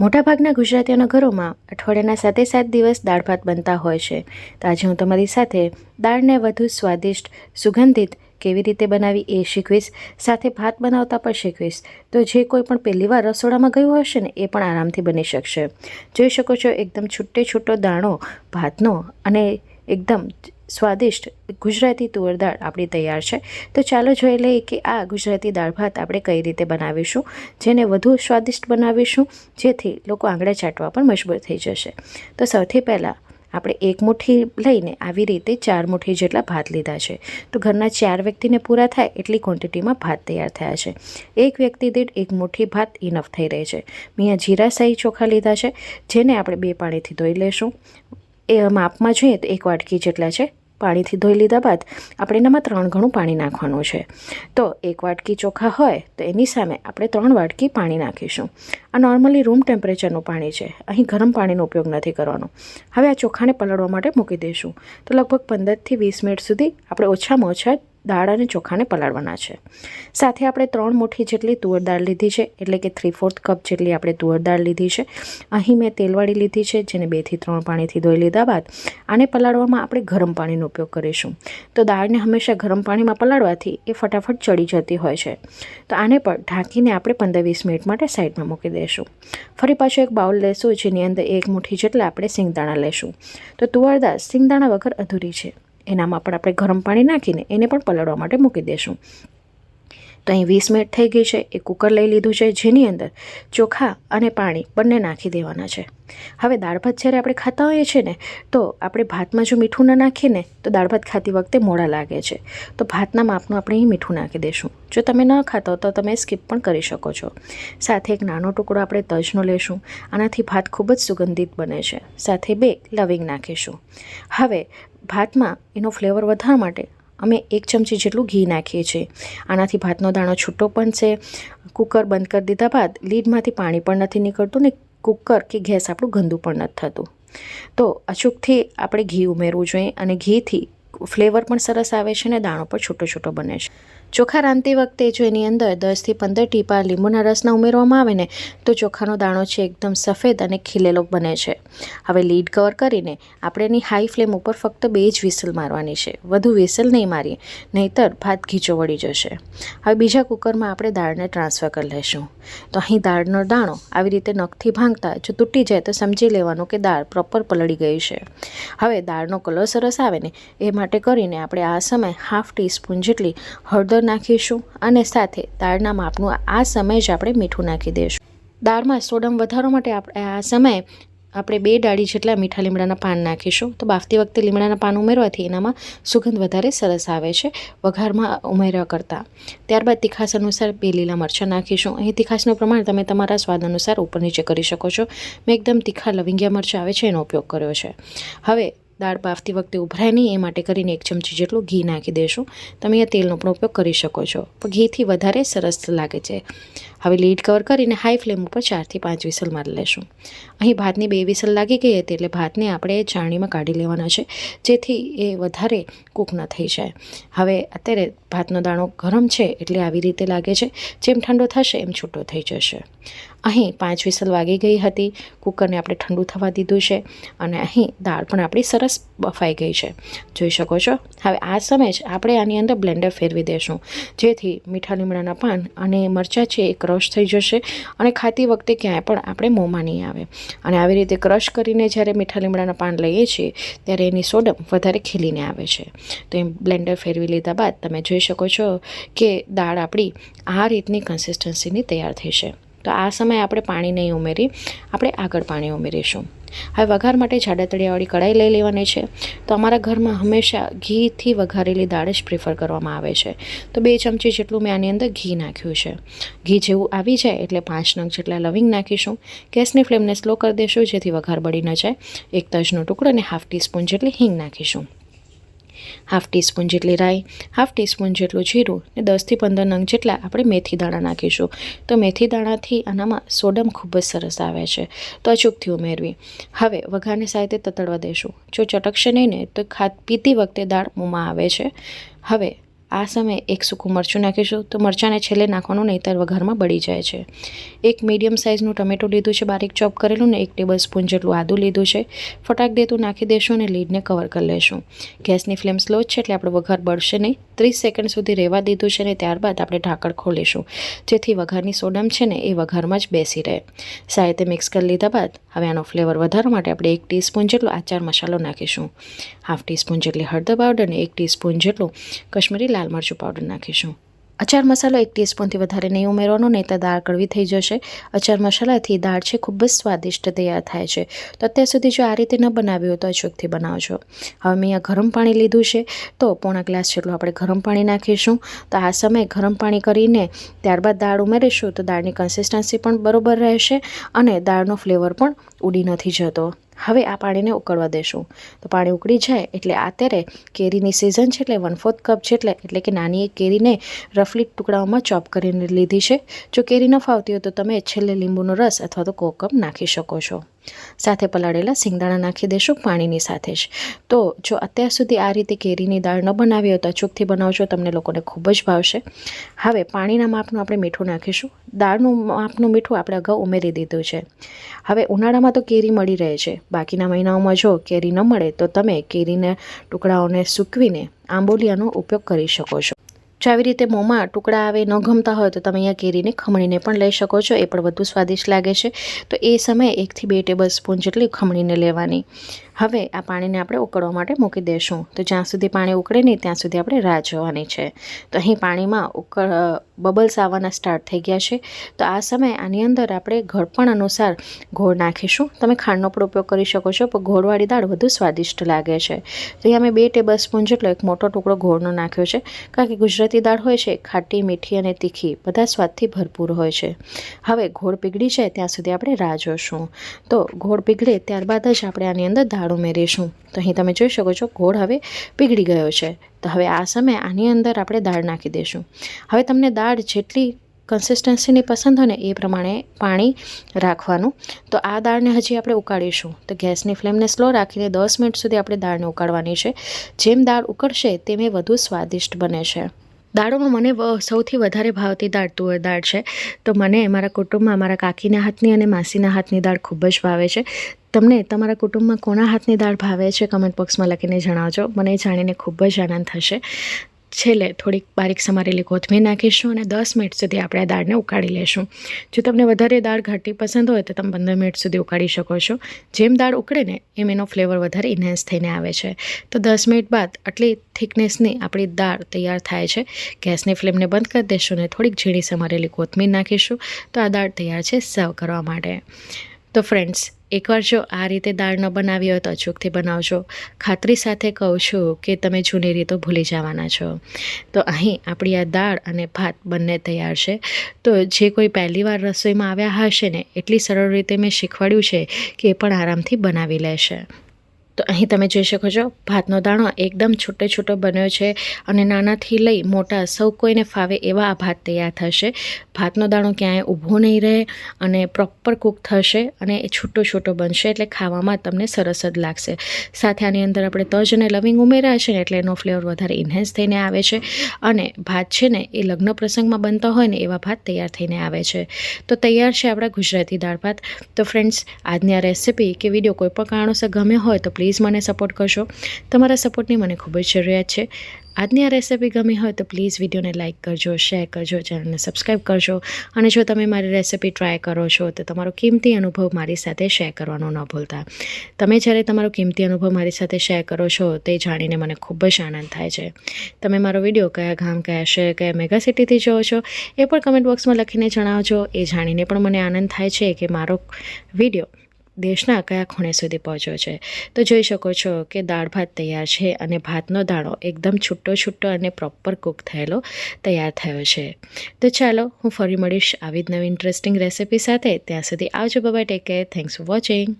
મોટાભાગના ગુજરાતીઓના ઘરોમાં અઠવાડિયાના સાતે સાત દિવસ દાળ ભાત બનતા હોય છે. તો આજે હું તમારી સાથે દાળને વધુ સ્વાદિષ્ટ, સુગંધિત, કેવી રીતે બનાવી એ શીખવીશ, સાથે ભાત બનાવતા પણ શીખવીશ. તો જે કોઈ પણ પહેલીવાર રસોડામાં ગયું હશે ને, એ પણ આરામથી બની શકશે. જોઈ શકો છો, એકદમ છૂટે છૂટો દાણો, ભાતનો અને એકદમ સ્વાદિષ્ટ ગુજરાતી તુવેર દાળ આપણી તૈયાર છે. તો ચાલો જોઈ લઈએ કે આ ગુજરાતી દાળ ભાત આપણે કઈ રીતે બનાવીશું, જેને વધુ સ્વાદિષ્ટ બનાવીશું, જેથી લોકો આંગળા ચાટવા પણ મજબૂર થઈ જશે. તો સૌથી પહેલાં આપણે એક મુઠ્ઠી લઈને આવી રીતે ચાર મુઠ્ઠી જેટલા ભાત લીધા છે. તો ઘરના ચાર વ્યક્તિને પૂરા થાય એટલી ક્વોન્ટિટીમાં ભાત તૈયાર થયા છે. એક વ્યક્તિ દીઠ એક મુઠ્ઠી ભાત ઇનફ થઈ રહી છે. મેં જીરા સહી ચોખા લીધા છે, જેને આપણે બે પાણીથી ધોઈ લેશું. એ માપમાં જોઈએ તો એક વાટકી જેટલા છે. પાણીથી ધોઈ લીધા બાદ આપણે એનામાં ત્રણ ઘણું પાણી નાખવાનું છે. તો એક વાટકી ચોખા હોય તો એની સામે આપણે ત્રણ વાટકી પાણી નાખીશું. આ નોર્મલી રૂમ ટેમ્પરેચરનું પાણી છે. અહીં ગરમ પાણીનો ઉપયોગ નથી કરવાનો. હવે આ ચોખાને પલળવા માટે મૂકી દઈશું. તો લગભગ પંદરથી વીસ મિનિટ સુધી આપણે ઓછામાં ઓછા દાળ અને ચોખાને પલાળવાના છે. સાથે આપણે ત્રણ મુઠ્ઠી જેટલી તુવર દાળ લીધી છે, એટલે કે થ્રી ફોર્થ કપ જેટલી આપણે તુવર દાળ લીધી છે. અહીં મેં તેલવાળી લીધી છે, જેને બેથી ત્રણ પાણીથી ધોઈ લીધા બાદ આને પલાળવામાં આપણે ગરમ પાણીનો ઉપયોગ કરીશું. તો દાળને હંમેશા ગરમ પાણીમાં પલાળવાથી એ ફટાફટ ચડી જતી હોય છે. તો આને પણ ઢાંકીને આપણે પંદર વીસ મિનિટ માટે સાઈડમાં મૂકી દઈશું. ફરી પાછું એક બાઉલ લેશું, જેની અંદર એક મુઠ્ઠી જેટલા આપણે સિંગદાણા લેશું. તો તુવર દાળ સિંગદાણા વગર અધૂરી છે. એનામાં પણ આપણે ગરમ પાણી નાખીને એને પણ પલળવા માટે મૂકી દઈશું તો અહીં વીસ મિનિટ થઈ ગઈ છે, એ કુકર લઈ લીધું છે, જેની અંદર ચોખા અને પાણી બંને નાખી દેવાના છે. હવે દાળ ભાત જ્યારે આપણે ખાતા હોઈએ છીએ ને, તો આપણે ભાતમાં જો મીઠું ન નાખીએ ને, તો દાળ ભાત ખાતી વખતે મોડા લાગે છે. તો ભાતના માપનું આપણે અહીં મીઠું નાખી દઈશું જો તમે ન ખાતા તો તમે સ્કીપ પણ કરી શકો છો. સાથે એક નાનો ટુકડો આપણે તજનો લેશું. આનાથી ભાત ખૂબ જ સુગંધિત બને છે. સાથે બે લવિંગ નાખીશું. હવે ભાતમાં એનો ફ્લેવર વધારવા માટે અમે એક ચમચી જેટલું ઘી નાખીએ છીએ. આનાથી ભાતનો દાણો છૂટો પણ છે કુકર બંધ કરી દીધા બાદ લીડમાંથી પાણી પણ નથી નીકળતું ને કુકર કે ગેસ આપણું ગંદુ પણ નથી થતું. તો અચૂકથી આપણે ઘી ઉમેરવું જોઈએ અને ઘીથી ફ્લેવર પણ સરસ આવે છે અને દાણો પણ છૂટો છૂટો બને છે. ચોખા રાંધતી વખતે જો એની અંદર દસથી પંદર ટીપા લીંબુના રસના ઉમેરવામાં આવે ને તો ચોખાનો દાણો છે એકદમ સફેદ અને ખીલેલો બને છે. હવે લીડ કવર કરીને આપણે એની હાઈ ફ્લેમ ઉપર ફક્ત બે જ વિસલ મારવાની છે. વધુ વિસલ નહીં મારીએ, નહીંતર ભાત ઘીચો વળી જશે. હવે બીજા કુકરમાં આપણે દાળને ટ્રાન્સફર કરી લઈશું. તો અહીં દાળનો દાણો આવી રીતે નખથી ભાંગતા જો તૂટી જાય તો સમજી લેવાનું કે દાળ પ્રોપર પલળી ગઈ છે. હવે દાળનો કલર સરસ આવે ને એ માટે કરીને આપણે આ સમય હાફ ટીસ્પૂન જેટલી હળદર નાખીશું અને સાથે દાળના માપનું આ સમયે જ આપણે મીઠું નાખી દઈશું. દાળમાં સોડમ વધારવા માટે આપણે આ સમયે આપણે બે ડાળી જેટલા મીઠા લીમડાના પાન નાખીશું. તો બાફતી વખતે લીમડાના પાન ઉમેરવાથી એનામાં સુગંધ વધારે સરસ આવે છે, વઘારમાં ઉમેરવા કરતાં. ત્યારબાદ તીખાસ અનુસાર બે લીલા મરચાં નાખીશું. અહીં તીખાસનું પ્રમાણ તમે તમારા સ્વાદ અનુસાર ઉપર નીચે કરી શકો છો. મેં એકદમ તીખા લવિંગિયા મરચાં આવે છે, એનો ઉપયોગ કર્યો છે. હવે દાળ બાફતી વખતે ઉભરાય નહીં, એ માટે કરીને એક ચમચી જેટલું ઘી નાખી દેશું. તમે આ તેલનો પણ ઉપયોગ કરી શકો છો. પણ ઘીથી વધારે સરસ લાગે છે. હવે લીડ કવર કરીને હાઈ ફ્લેમ ઉપર ચારથી પાંચ વિસલ મારી લેશું. અહીં ભાતની બે વિસલ લાગી ગઈ હતી એટલે ભાતને આપણે ચાણીમાં કાઢી લેવાના છે, જેથી એ વધારે કૂક ન થઈ જાય. હવે અત્યારે ભાતનો દાણો ગરમ છે એટલે આવી રીતે લાગે છે, જેમ ઠંડો થશે એમ છૂટો થઈ જશે. અહીં પાંચ વિસલ વાગી ગઈ હતી, કુકરને આપણે ઠંડુ થવા દીધું છે અને અહીં દાળ પણ આપણી સરસ બફાઈ ગઈ છે. જોઈ શકો છો? હવે આ સમયે જ આપણે આની અંદર બ્લેન્ડર ફેરવી દઈશું જેથી મીઠા લીમડાના પાન અને મરચાં છે એ ક્રશ થઈ જશે અને ખાતી વખતે ક્યાંય પણ આપણે મોંમાં નહીં આવે. અને આવી રીતે ક્રશ કરીને જ્યારે મીઠા લીમડાના પાન લઈએ છીએ, ત્યારે એની સોડમ વધારે ખીલીને આવે છે. તો એ બ્લેન્ડર ફેરવી લીધા બાદ તમે જોઈ શકો છો કે દાળ આપણી આ રીતની કન્સિસ્ટન્સીની તૈયાર થઈ છે. તો આ સમયે આપણે પાણી નહીં ઉમેરી, આપણે આગળ પાણી ઉમેરીશું. હવે વઘાર માટે જાડા તળિયાવાળી કઢાઈ લઈ લેવાની છે. તો અમારા ઘરમાં હંમેશા ઘીથી વઘારેલી દાળ જ પ્રિફર કરવામાં આવે છે. તો બે ચમચી જેટલું મેં આની અંદર ઘી નાખ્યું છે. ઘી જેવું આવી જાય એટલે પાંચ નંગ જેટલા લવિંગ નાખીશું. ગેસની ફ્લેમને સ્લો કરી દઈશું જેથી વઘાર બળી ન જાય. એક તજનો ટુકડો અને હાફ ટીસ્પૂન જેટલી હિંગ નાખીશું. હાફ ટીસ્પૂન જેટલી રાઈ, હાફ ટીસ્પૂન જેટલું જીરું ને દસથી પંદર નંગ જેટલા આપણે મેથી દાણા નાખીશું. તો મેથી દાણાથી આનામાં સોડમ ખૂબ જ સરસ આવે છે. તો અચૂકથી ઉમેરવી. હવે વઘારને સાથે તતડવા દઈશું જો ચટકશે નહીં ને તો ખાત પીતી વખતે દાળ મોંમાં આવે છે. હવે આ સમયે એક સૂકું મરચું નાખીશું. તો મરચાંને છેલ્લે નાખવાનું નહીંતર વઘારમાં બળી જાય છે. એક મીડિયમ સાઇઝનું ટમેટું લીધું છે બારીક ચોપ કરેલું ને એક ટેબલ સ્પૂન જેટલું આદું લીધું છે. ફટાક દેતું નાખી દેશું અને લીડને કવર કરી લેશું. ગેસની ફ્લેમ સ્લો છે એટલે આપણો વઘાર બળશે નહીં. ત્રીસ સેકન્ડ સુધી રહેવા દીધું છે ને ત્યારબાદ આપણે ઢાંકણ ખોલીશું. જેથી વઘારની સોડમ છે ને એ વઘારમાં જ બેસી રહે. સાયતે મિક્સ કરી લીધા બાદ હવે આનો ફ્લેવર વધારવા માટે આપણે એક ટીસ્પૂન જેટલો આચાર મસાલો નાખીશું. હાફ ટીસ્પૂન જેટલી હળદર પાવડર અને એક ટીસ્પૂન જેટલું કશ્મીરી લાલ મરચું પાવડર નાખીશું. અચાર મસાલો એક ટીસ્પૂનથી વધારે નહીં ઉમેરવાનો નહીં તો દાળ કડવી થઈ જશે. અચાર મસાલાથી દાળ છે ખૂબ જ સ્વાદિષ્ટ તૈયાર થાય છે. તો અત્યાર સુધી જો આ રીતે ન બનાવ્યું તો અચૂકથી બનાવજો. હવે મેં અહીંયા ગરમ પાણી લીધું છે, તો પોણા ગ્લાસ જેટલું આપણે ગરમ પાણી નાખીશું. તો આ સમયે ગરમ પાણી કરીને ત્યારબાદ દાળ ઉમેરીશું તો દાળની કન્સિસ્ટન્સી પણ બરોબર રહેશે અને દાળનો ફ્લેવર પણ ઉડી નથી જતો. હવે આ પાણીને ઉકળવા દેશું. તો પાણી ઉકળી જાય એટલે અત્યારે કેરીની સિઝન છે એટલે વન ફોર્થ કપ જેટલે એટલે કે નાની એક કેરીને રફલી ટુકડાઓમાં ચોપ કરીને લીધી છે. જો કેરી ન ફાવતી હોય તો તમે છેલ્લે લીંબુનો રસ અથવા તો કોકમ નાખી શકો છો. સાથે પલાળેલા સિંગદાણા નાખી દેશું પાણીની સાથે જ. તો જો અત્યાર સુધી આ રીતે કેરીની દાળ ન બનાવી હોય તો અચૂકથી બનાવજો, તમને લોકોને ખૂબ જ ભાવશે. હવે પાણીના માપનું આપણે મીઠું નાખીશું. દાળનું માપનું મીઠું આપણે અગાઉ ઉમેરી દીધું છે. હવે ઉનાળામાં તો કેરી મળી રહે છે. બાકીના મહિનાઓમાં જો કેરી ન મળે તો તમે કેરીના ટુકડાઓને સૂકવીને આંબોલિયાનો ઉપયોગ કરી શકો છો. જો આવી રીતે મોંમાં ટુકડા આવે, ન ગમતા હોય, તો તમે અહીંયા કેરીને ખમણીને પણ લઈ શકો છો. એ પણ વધુ સ્વાદિષ્ટ લાગે છે. તો એ સમયે એકથી બે ટેબલ સ્પૂન જેટલી ખમણીને લેવાની. હવે આ પાણીને આપણે ઉકળવા માટે મૂકી દઈશું તો જ્યાં સુધી પાણી ઉકળે નહીં, ત્યાં સુધી આપણે રાહ જોવાની છે. તો અહીં પાણીમાં ઉકળ, બબલ્સ આવવાના સ્ટાર્ટ થઈ ગયા છે. તો આ સમયે આની અંદર આપણે ઘડપણ અનુસાર ગોળ નાખીશું. તમે ખાંડનો પણ ઉપયોગ કરી શકો છો, પણ ગોળવાળી દાળ વધુ સ્વાદિષ્ટ લાગે છે. તો અહીંયા મેં બે ટેબલ સ્પૂન જેટલો એક મોટો ટુકડો ગોળનો નાખ્યો છે, કારણ કે ગુજરાતી દાળ હોય છે ખાટી, મીઠી અને તીખી, બધા સ્વાદથી ભરપૂર હોય છે. હવે ગોળ પીગળી જાય, ત્યાં સુધી આપણે રાહ જોશું. તો ગોળ પીગળે ત્યારબાદ જ આપણે આની અંદર દાળ ઉમેરીશું. તો અહીં તમે જોઈ શકો છો, ગોળ હવે પીગળી ગયો છે. તો હવે આ સમયે આની અંદર આપણે દાળ નાખી દઈશું. હવે તમને દાળ જેટલી કન્સિસ્ટન્સીની પસંદ હોય ને એ પ્રમાણે પાણી રાખવાનું. તો આ દાળને હજી આપણે ઉકાળીશું. તો ગેસની ફ્લેમને સ્લો રાખીને દસ મિનિટ સુધી આપણે દાળને ઉકાળવાની છે. જેમ દાળ ઉકળશે તેમ એ વધુ સ્વાદિષ્ટ બને છે. દાળોમાં મને સૌથી વધારે ભાવતી દાળ તુવેર દાળ છે. તો મને મારા કુટુંબમાં મારા કાકીના હાથની અને માસીના હાથની દાળ ખૂબ જ ભાવે છે. તમને તમારા કુટુંબમાં કોના હાથની દાળ ભાવે છે? કમેન્ટ બોક્સમાં લખીને જણાવજો. મને જાણીને ખૂબ જ આનંદ થશે. છેલ્લે થોડીક બારીક સમારેલી કોથમીર નાખીશું અને દસ મિનિટ સુધી આપણે દાળને ઉકાળી લેશું. જો તમને વધારે દાળ ઘાટી પસંદ હોય તો તમે પંદર મિનિટ સુધી ઉકાળી શકો છો. જેમ દાળ ઉકળે ને એમ એનો ફ્લેવર વધારે ઇન્હેન્સ થઈને આવે છે. તો દસ મિનિટ બાદ આટલી થિકનેસની આપણી દાળ તૈયાર થાય છે. ગેસની ફ્લેમને બંધ કરી દઈશું અને થોડીક ઝીણી સમારેલી કોથમીર નાખીશું. તો આ દાળ તૈયાર છે, સર્વ કરવા માટે. તો ફ્રેન્ડ્સ એકવાર જો આ રીતે દાળ ન બનાવી હોય તો અચૂકથી બનાવજો. ખાતરી સાથે કહું છું કે તમે જૂની રીતો ભૂલી જવાના છો. તો અહીં આપણી આ દાળ અને ભાત બંને તૈયાર છે. તો જે કોઈ પહેલીવાર રસોઈમાં આવ્યા હશે ને, એટલી સરળ રીતે મેં શીખવાડ્યું છે કે એ પણ આરામથી બનાવી લેશે. તો અહીં તમે જોઈ શકો છો, ભાતનો દાણો એકદમ છૂટો છૂટો બન્યો છે અને નાનાથી લઈ મોટા સૌ કોઈને ફાવે એવા આ ભાત તૈયાર થશે. ભાતનો દાણો ક્યાંય ઊભો નહીં રહે અને પ્રોપર કૂક થશે અને એ છૂટો છૂટો બનશે એટલે ખાવામાં તમને સરસ જ લાગશે. સાથે આની અંદર આપણે તજ અને લવિંગ ઉમેર્યા છે ને એટલે એનો ફ્લેવર વધારે ઇન્હેન્સ થઈને આવે છે અને ભાત છે ને એ લગ્ન પ્રસંગમાં બનતા હોય ને એવા ભાત તૈયાર થઈને આવે છે. તો તૈયાર છે આપણા ગુજરાતી દાળ ભાત. તો ફ્રેન્ડ્સ આજની આ રેસિપી કે વીડિયો કોઈ પણ કારણોસર ગમે હોય તો પ્લીઝ મને સપોર્ટ કરશો. તમારા સપોર્ટની મને ખૂબ જ જરૂરિયાત છે. આજની આ રેસિપી ગમી હોય તો પ્લીઝ વિડીયોને લાઇક કરજો, શેર કરજો, ચેનલને સબસ્ક્રાઈબ કરજો. અને જો તમે મારી રેસિપી ટ્રાય કરો છો, તો તમારો કિંમતી અનુભવ મારી સાથે શેર કરવાનો ન ભૂલતા. તમે જ્યારે તમારો કિંમતી અનુભવ મારી સાથે શેર કરો છો, તે જાણીને મને ખૂબ જ આનંદ થાય છે. તમે મારો વીડિયો કયા ગામ, કયા શહેર, કયા મેગા સિટીથી જોવો છો, એ પણ કમેન્ટ બોક્સમાં લખીને જણાવજો. એ જાણીને પણ મને આનંદ થાય છે કે મારો વીડિયો દેશના કયા ખૂણે સુધી પહોંચ્યો છે? તો જોઈ શકો છો કે દાળ ભાત તૈયાર છે અને ભાતનો દાણો એકદમ છૂટો છૂટો અને પ્રોપર કૂક થયેલો તૈયાર થયો છે. તો ચાલો, હું ફરી મળીશ આવી જ નવી ઇન્ટરેસ્ટિંગ રેસિપી સાથે. ત્યાં સુધી આવજો bye take care thanks for watching